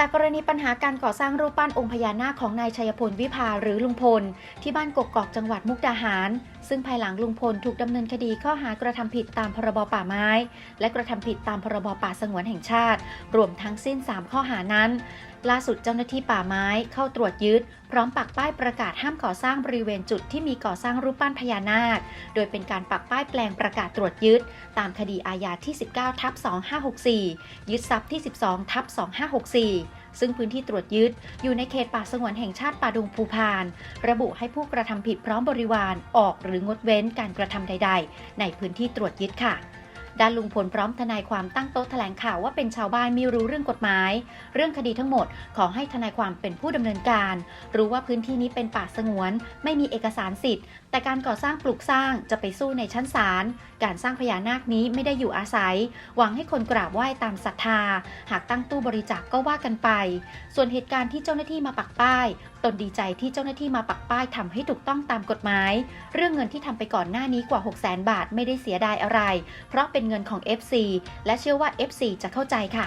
จากกรณีปัญหาการก่อสร้างรูปปั้นองค์พญานาคของนายชัยพลวิภาหรือลุงพล ที่บ้านกกอกจังหวัดมุกดาหาร ซึ่งภายหลังลุงพลถูกดำเนินคดีข้อหากระทำผิดตามพรบป่าไม้ และกระทำผิดตามพรบป่าสงวนแห่งชาติ รวมทั้งสิ้น 3 ข้อหานั้น ล่าสุดเจ้าหน้าที่ป่าไม้เข้าตรวจยึด พร้อมปักป้ายประกาศห้ามก่อสร้างบริเวณจุดที่มีก่อสร้างรูปปั้นพญานาค โดยเป็นการปักป้ายแปลงประกาศตรวจยึด ตามคดีอาญาที่ 19ทับ2564 ยึดทรัพย์ที่ 12ทับ2564 ซึ่งพื้นที่ตรวจยึดอยู่ในเขตป่าสงวนแห่งชาติป่าดงภูพาน ระบุให้ผู้กระทำผิดพร้อมบริวารออกหรืองดเว้นการกระทำใด ๆ ในพื้นที่ตรวจยึดค่ะ ด้านลุงพลพร้อมทนายความตั้งโต๊ะแถลงข่าวว่าเป็นชาวบ้านไม่รู้เรื่องกฎหมาย เรื่องคดีทั้งหมดขอให้ทนายความเป็นผู้ดำเนินการ รู้ว่าพื้นที่นี้เป็นป่าสงวน ไม่มีเอกสารสิทธิ์ แต่การก่อสร้างปลูกสร้างจะไปสู้ในชั้นศาลการสร้างพญานาคนี้ไม่ได้อยู่อาศัย หวังให้คนกราบไหว้ตามศรัทธา หากตั้งตู้บริจาคกก็ว่ากันไป ส่วนเหตุการณ์ที่เจ้าหน้าที่มาปักป้ายตนดีใจที่เจ้าหน้าที่มาปักป้ายทำให้ถูกต้องตามกฎหมาย เรื่องเงินที่ทำไปก่อนหน้านี้กว่า 6 0 0 0 0 0บาทไม่ได้เสียดายอะไร เพราะเป็นเงินของ FC และเชื่อว่า FC จะเข้าใจค่ะ